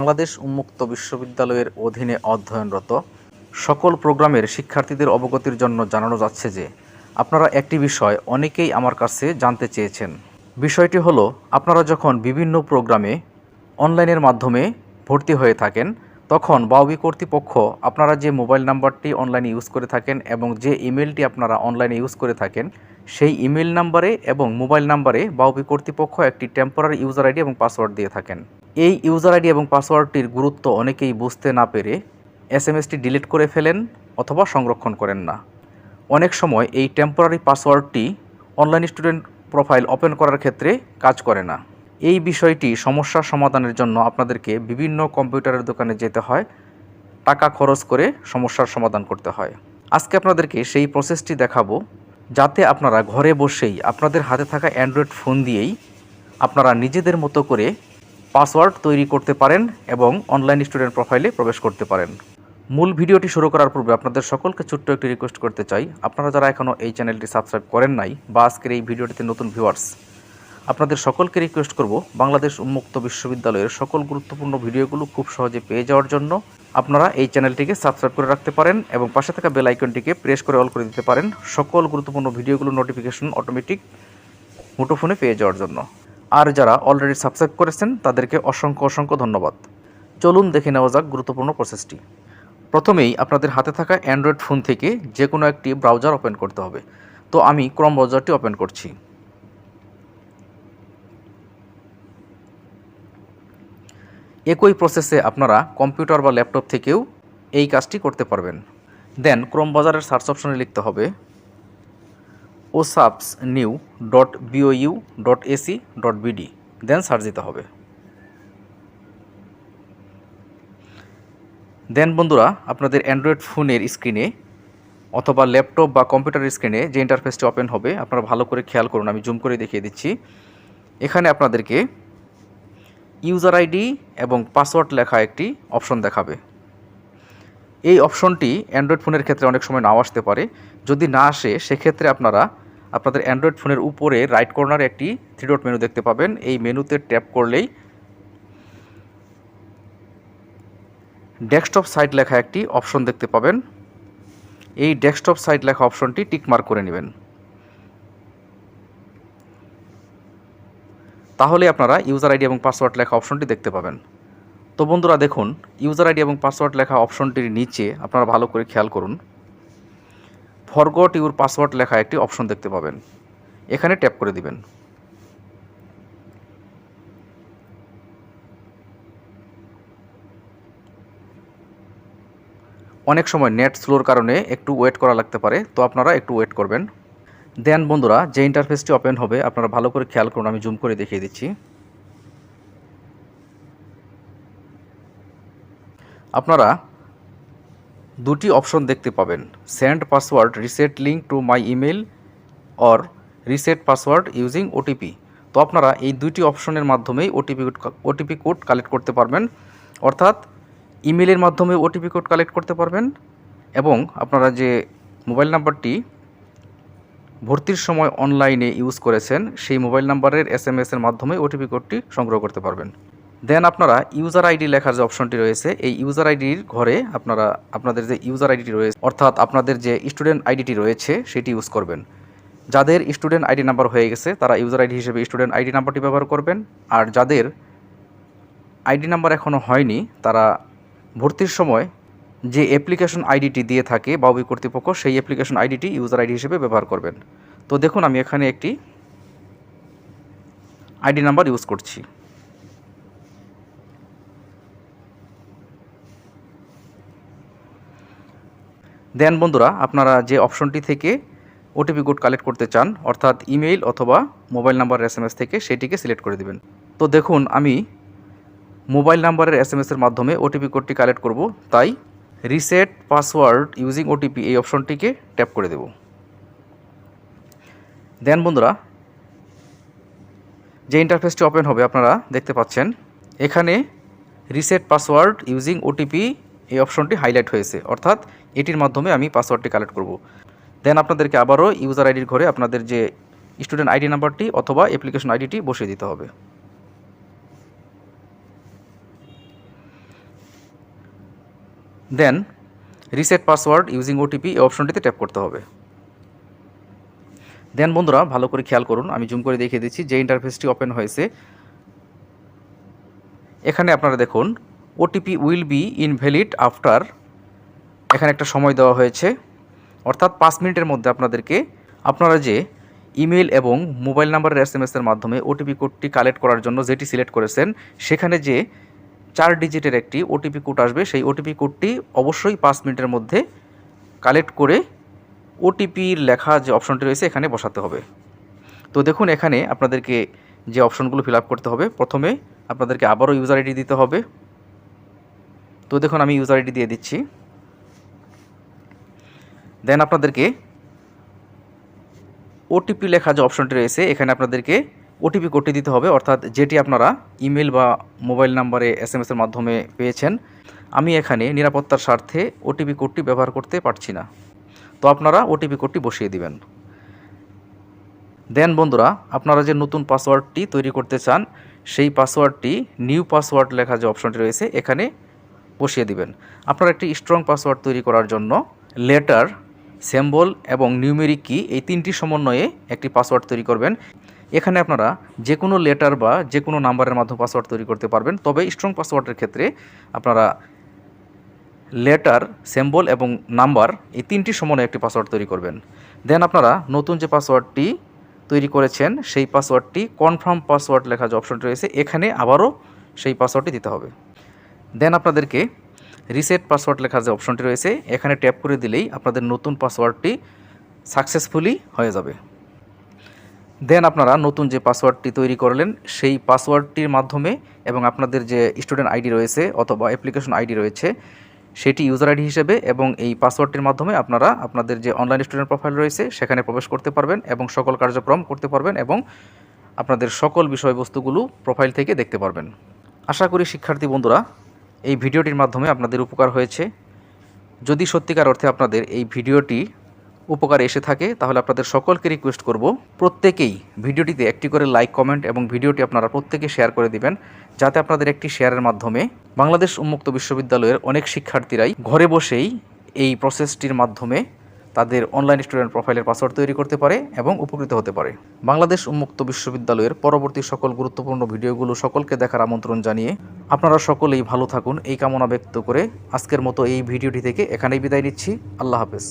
বাংলাদেশ উন্মুক্ত বিশ্ববিদ্যালয়ের অধীনে অধ্যয়নরত সকল প্রোগ্রামের শিক্ষার্থীদের অবগতির জন্য জানানো যাচ্ছে যে, আপনারা একটি বিষয় অনেকেই আমার কাছে জানতে চেয়েছেন। বিষয়টি হলো, আপনারা যখন বিভিন্ন প্রোগ্রামে অনলাইনের মাধ্যমে ভর্তি হয়ে থাকেন, তখন বাউবি কর্তৃপক্ষ আপনারা যে মোবাইল নাম্বারটি অনলাইনে ইউজ করে থাকেন এবং যে ইমেলটি আপনারা অনলাইনে ইউজ করে থাকেন, সেই ইমেল নাম্বারে এবং মোবাইল নাম্বারে বাউবি কর্তৃপক্ষ একটি টেম্পোরারি ইউজার আইডি এবং পাসওয়ার্ড দিয়ে থাকেন। এই ইউজার আইডি এবং পাসওয়ার্ডটির গুরুত্ব অনেকেই বুঝতে না পেরে এস এম এসটি ডিলিট করে ফেলেন অথবা সংরক্ষণ করেন না। অনেক সময় এই টেম্পোরারি পাসওয়ার্ডটি অনলাইন স্টুডেন্ট প্রোফাইল ওপেন করার ক্ষেত্রে কাজ করে না। এই বিষয়টি সমস্যার সমাধানের জন্য আপনাদেরকে বিভিন্ন কম্পিউটারের দোকানে যেতে হয়, টাকা খরচ করে সমস্যার সমাধান করতে হয়। আজকে আপনাদেরকে সেই প্রসেসটি দেখাবো, যাতে আপনারা ঘরে বসেই আপনাদের হাতে থাকা অ্যান্ড্রয়েড ফোন দিয়েই আপনারা নিজেদের মতো করে পাসওয়ার্ড তৈরি করতে পারেন এবং অনলাইন স্টুডেন্ট প্রোফাইলে প্রবেশ করতে পারেন। মূল ভিডিওটি শুরু করার পূর্বে আপনাদের সকলকে ছোট্ট একটি রিকোয়েস্ট করতে চাই। আপনারা যারা এখনও এই চ্যানেলটি সাবস্ক্রাইব করেন নাই বা আজকের এই ভিডিওটিতে নতুন ভিউয়ার্স, আপনাদের সকলকে রিকোয়েস্ট করব বাংলাদেশ উন্মুক্ত বিশ্ববিদ্যালয়ের সকল গুরুত্বপূর্ণ ভিডিওগুলো খুব সহজে পেয়ে যাওয়ার জন্য আপনারা এই চ্যানেলটিকে সাবস্ক্রাইব করে রাখতে পারেন এবং পাশে থাকা বেল আইকনটিকে প্রেস করে অল করে দিতে পারেন। সকল গুরুত্বপূর্ণ ভিডিওগুলো নোটিফিকেশন অটোমেটিক মুঠোফোনে পেয়ে যাওয়ার জন্য। আর যারা অলরেডি সাবস্ক্রাইব করেছেন, তাদেরকে অসংখ্য অসংখ্য ধন্যবাদ। চলুন দেখে নেওয়া যাক গুরুত্বপূর্ণ প্রসেসটি প্রথমেই আপনাদের হাতে থাকা অ্যান্ড্রয়েড ফোন থেকে যে কোনো একটি ব্রাউজার ওপেন করতে হবে। তো আমি ক্রম ব্রাউজারটি ওপেন করছি। একই প্রসেসে আপনারা কম্পিউটার বা ল্যাপটপ থেকেও এই কাজটি করতে পারবেন। দেন ক্রোম বাজারের সার্চ অপশনে লিখতে হবে। OSAPS new dot BOU dot AC dot BD then search দিতে হবে। দেন বন্ধুরা, আপনাদের অ্যান্ড্রয়েড ফোনের স্ক্রিনে অথবা ল্যাপটপ বা কম্পিউটার স্ক্রিনে যে ইন্টারফেসটি ওপেন হবে, আপনারা ভালো করে খেয়াল করুন, আমি জুম করে দেখিয়ে দিচ্ছি। এখানে আপনাদেরকে ইউজার আইডি এবং পাসওয়ার্ড লেখা একটি অপশন দেখাবে। এই অপশনটি অ্যান্ড্রয়েড ফোনের ক্ষেত্রে অনেক সময় নাও আসতে পারে। যদি না আসে, সেক্ষেত্রে আপনারা আপনাদের অ্যান্ড্রয়েড ফোনের উপরে রাইট কর্নারে একটি থ্রি ডট মেনু দেখতে পাবেন। এই মেনুতে ট্যাপ করলেই ডেস্কটপ সাইট লেখা একটি অপশন দেখতে পাবেন। এই ডেস্কটপ সাইট লেখা অপশনটি টিকমার্ক করে নেবেন। তাহলে আপনারা ইউজার আইডি এবং পাসওয়ার্ড লেখা অপশনটি দেখতে পাবেন। তো বন্ধুরা দেখুন ইউজার আইডি এবং পাসওয়ার্ড লেখা অপশনটির নিচে আপনারা ভালো করে খেয়াল করুন। ফরগট ইউর পাসওয়ার্ড লেখা একটি অপশন দেখতে পাবেন। এখানে ট্যাপ করে দিবেন। অনেক সময় নেট স্লোর কারণে একটু ওয়েট করা লাগতে পারে, তো আপনারা একটু ওয়েট করবেন। দেন বন্ধুরা, যে ইন্টারফেসটি ওপেন হবে, আপনারা ভালো করে খেয়াল করুন, আমি জুম করে দেখিয়ে দিচ্ছি। আপনারা দুটি অপশন দেখতে পাবেন। Send password reset link to my email or reset password using OTP তো আপনারা এই দুইটি অপশনের মাধ্যমেই ওটিপি ওটিপি কোড কালেক্ট করতে পারবেন। অর্থাৎ ইমেলের মাধ্যমে ওটিপি কোড কালেক্ট করতে পারবেন এবং আপনারা যে মোবাইল নাম্বারটি ভর্তির সময় অনলাইনে ইউজ করেছেন, সেই মোবাইল নাম্বারের এস এম এসের মাধ্যমে ওটিপি কোডটি সংগ্রহ করতে পারবেন। দেন আপনারা ইউজার আইডি লেখার যে অপশনটি রয়েছে, এই ইউজার আইডির ঘরে আপনারা, আপনাদের যে ইউজার আইডিটি রয়েছে, অর্থাৎ আপনাদের যে স্টুডেন্ট আইডিটি রয়েছে, সেটি ইউজ করবেন। যাদের স্টুডেন্ট আইডি নাম্বার হয়ে গেছে, তারা ইউজার আইডি হিসেবে স্টুডেন্ট আইডি নাম্বারটি ব্যবহার করবেন। আর যাদের আইডি নাম্বার এখনও হয়নি, তারা ভর্তির সময় যে অ্যাপ্লিকেশন আইডিটি দিয়ে থাকে, বাউবি কর্তৃপক্ষ, সেই অ্যাপ্লিকেশন আইডিটি ইউজার আইডি হিসেবে ব্যবহার করবেন। তো দেখুন, আমি এখানে একটি আইডি নাম্বার ইউজ করছি। দেন বন্ধুরা, আপনারা যে অপশনটি থেকে ওটিপি কোড কালেক্ট করতে চান, অর্থাৎ ইমেইল অথবা মোবাইল নাম্বার এস থেকে সেটিকে সিলেক্ট করে দেবেন। তো দেখুন, আমি মোবাইল নাম্বারের এস এম এসের মাধ্যমে ওটিপি কোডটি কালেক্ট করব, তাই রিসেট পাসওয়ার্ড ইউজিং ওটিপি এই অপশনটিকে ট্যাপ করে দেব। দেন বন্ধুরা, যে ইন্টারফেসটি ওপেন হবে, আপনারা দেখতে পাচ্ছেন, এখানে রিসেট পাসওয়ার্ড ইউজিং ওটিপি এই অপশনটি হাইলাইট হয়েছে, অর্থাৎ এটির মাধ্যমে আমি পাসওয়ার্ডটি কালেক্ট করব। দেন আপনাদেরকে আবারও ইউজার আইডির ঘরে আপনাদের যে স্টুডেন্ট আইডি নাম্বারটি অথবা অ্যাপ্লিকেশন আইডিটি বসিয়ে দিতে হবে। Then reset password using OTP এই অপশনটিতে ট্যাপ করতে হবে। দেন বন্ধুরা ভালো করে খেয়াল করুন, আমি জুম করে দেখিয়ে দিচ্ছি যে ইন্টারফেসটি ওপেন হয়েছে। এখানে আপনারা দেখুন OTP will be invalid after এখানে একটা সময় দেওয়া হয়েছে। অর্থাৎ পাঁচ মিনিটের মধ্যে আপনাদেরকে আপনারা যে ইমেল এবং মোবাইল নাম্বারের এস এম এসের মাধ্যমে ওটিপি কোডটি কালেক্ট করার জন্য যেটি সিলেক্ট করেছেন, সেখানে যে চার ডিজিটের একটি ওটিপি কোড আসবে, সেই ওটিপি কোডটি অবশ্যই পাঁচ মিনিটের মধ্যে কালেক্ট করে ওটিপির লেখা যে অপশনটি রয়েছে, এখানে বসাতে হবে। তো দেখুন, এখানে আপনাদেরকে যে অপশনগুলো ফিল করতে হবে, প্রথমে আপনাদেরকে আবারও ইউজার আইডি দিতে হবে। তো দেখুন, আমি ইউজার আইডি দিয়ে দিচ্ছি। দেন আপনাদেরকে ওটিপি লেখা যে অপশনটি রয়েছে, এখানে আপনাদেরকে ওটিপি কোডটি দিতে হবে, অর্থাৎ যেটি আপনারা ইমেল বা মোবাইল নাম্বারে এস এম এসের মাধ্যমে পেয়েছেন, আমি এখানে নিরাপত্তার স্বার্থে ওটিপি কোডটি ব্যবহার করতে পারছি না। তো আপনারা ওটিপি কোডটি বসিয়ে দিবেন। দেন বন্ধুরা, আপনারা যে নতুন পাসওয়ার্ডটি তৈরি করতে চান, সেই পাসওয়ার্ডটি নিউ পাসওয়ার্ড লেখা যে অপশনটি রয়েছে, এখানে বসিয়ে দিবেন। আপনারা একটি স্ট্রং পাসওয়ার্ড তৈরি করার জন্য লেটার সিম্বল এবং নিউমেরিক কি, এই তিনটি সমন্বয়ে একটি পাসওয়ার্ড তৈরি করবেন। এখানে আপনারা যে কোনো লেটার বা যে কোনো নাম্বারের মাধ্যমে পাসওয়ার্ড তৈরি করতে পারবেন। তবে স্ট্রং পাসওয়ার্ডের ক্ষেত্রে আপনারা লেটার, সিম্বল এবং নাম্বার এই তিনটি সমন্বয়ে একটি পাসওয়ার্ড তৈরি করবেন। দেন আপনারা নতুন যে পাসওয়ার্ডটি তৈরি করেছেন, সেই পাসওয়ার্ডটি কনফার্ম পাসওয়ার্ড লেখা যে অপশনটি রয়েছে, এখানে আবারও সেই পাসওয়ার্ডটি দিতে হবে। দেন আপনাদেরকে রিসেট পাসওয়ার্ড লেখা যে অপশনটি রয়েছে, এখানে ট্যাপ করে দিলেই আপনাদের নতুন পাসওয়ার্ডটি সাকসেসফুলি হয়ে যাবে। দেন আপনারা নতুন যে পাসওয়ার্ডটি তৈরি করলেন, সেই পাসওয়ার্ডটির মাধ্যমে এবং আপনাদের যে স্টুডেন্ট আইডি রয়েছে অথবা অ্যাপ্লিকেশন আইডি রয়েছে, সেটি ইউজার আইডি হিসেবে এবং এই পাসওয়ার্ডটির মাধ্যমে আপনারা আপনাদের যে অনলাইন স্টুডেন্ট প্রোফাইল রয়েছে, সেখানে প্রবেশ করতে পারবেন এবং সকল কার্যক্রম করতে পারবেন এবং আপনাদের সকল বিষয়বস্তুগুলো প্রোফাইল থেকে দেখতে পারবেন। আশা করি শিক্ষার্থী বন্ধুরা এই ভিডিওটির মাধ্যমে আপনাদের উপকার হয়েছে। যদি সত্যিকার অর্থে আপনাদের এই ভিডিওটি উপকার এসে থাকে, তাহলে আপনাদের সকলকে রিকোয়েস্ট করব, প্রত্যেকেই ভিডিওটিতে একটি করে লাইক কমেন্ট এবং ভিডিওটি আপনারা প্রত্যেকে শেয়ার করে দিবেন, যাতে আপনাদের একটি শেয়ারের মাধ্যমে বাংলাদেশ উন্মুক্ত বিশ্ববিদ্যালয়ের অনেক শিক্ষার্থীরাই ঘরে বসেই এই প্রসেসটির মাধ্যমে তাদের অনলাইন স্টুডেন্ট প্রোফাইলের পাসওয়ার্ড তৈরি করতে পারে এবং উপকৃত হতে পারে। বাংলাদেশ উন্মুক্ত বিশ্ববিদ্যালয়ের পরবর্তী সকল গুরুত্বপূর্ণ ভিডিওগুলো সকলকে দেখার আমন্ত্রণ জানিয়ে আপনারা সকলেই ভালো থাকুন, এই কামনা ব্যক্ত করে আজকের মতো এই ভিডিওটি থেকে এখানেই বিদায় নিচ্ছি। আল্লাহ হাফেজ।